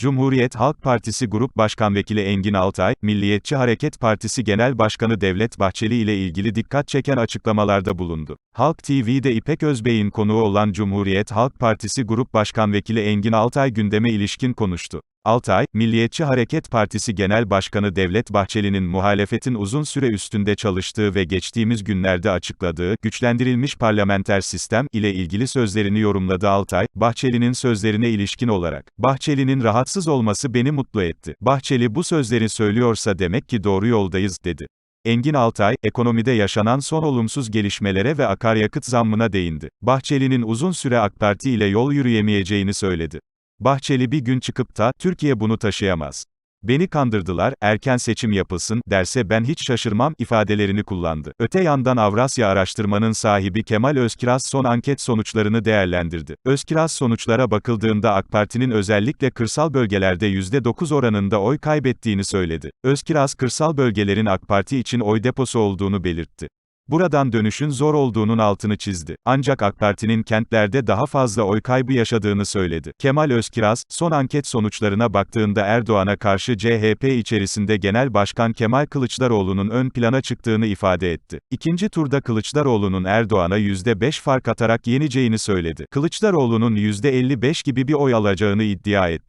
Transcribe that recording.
Cumhuriyet Halk Partisi Grup Başkan Vekili Engin Altay, Milliyetçi Hareket Partisi Genel Başkanı Devlet Bahçeli ile ilgili dikkat çeken açıklamalarda bulundu. Halk TV'de İpek Özbey'in konuğu olan Cumhuriyet Halk Partisi Grup Başkan Vekili Engin Altay gündeme ilişkin konuştu. Altay, Milliyetçi Hareket Partisi Genel Başkanı Devlet Bahçeli'nin muhalefetin uzun süre üstünde çalıştığı ve geçtiğimiz günlerde açıkladığı, güçlendirilmiş parlamenter sistem, ile ilgili sözlerini yorumladı Altay, Bahçeli'nin sözlerine ilişkin olarak, Bahçeli'nin rahatsız olması beni mutlu etti. Bahçeli bu sözleri söylüyorsa demek ki doğru yoldayız, dedi. Engin Altay, ekonomide yaşanan son olumsuz gelişmelere ve akaryakıt zammına değindi. Bahçeli'nin uzun süre AK Parti ile yol yürüyemeyeceğini söyledi. Bahçeli bir gün çıkıp da, Türkiye bunu taşıyamaz. Beni kandırdılar, erken seçim yapılsın, derse ben hiç şaşırmam, ifadelerini kullandı. Öte yandan Avrasya Araştırma'nın sahibi Kemal Özkiraz son anket sonuçlarını değerlendirdi. Özkiraz sonuçlara bakıldığında AK Parti'nin özellikle kırsal bölgelerde %9 oranında oy kaybettiğini söyledi. Özkiraz kırsal bölgelerin AK Parti için oy deposu olduğunu belirtti. Buradan dönüşün zor olduğunun altını çizdi. Ancak AK Parti'nin kentlerde daha fazla oy kaybı yaşadığını söyledi. Kemal Özkiraz, son anket sonuçlarına baktığında Erdoğan'a karşı CHP içerisinde Genel Başkan Kemal Kılıçdaroğlu'nun ön plana çıktığını ifade etti. İkinci turda Kılıçdaroğlu'nun Erdoğan'a %5 fark atarak yeneceğini söyledi. Kılıçdaroğlu'nun %55 gibi bir oy alacağını iddia etti.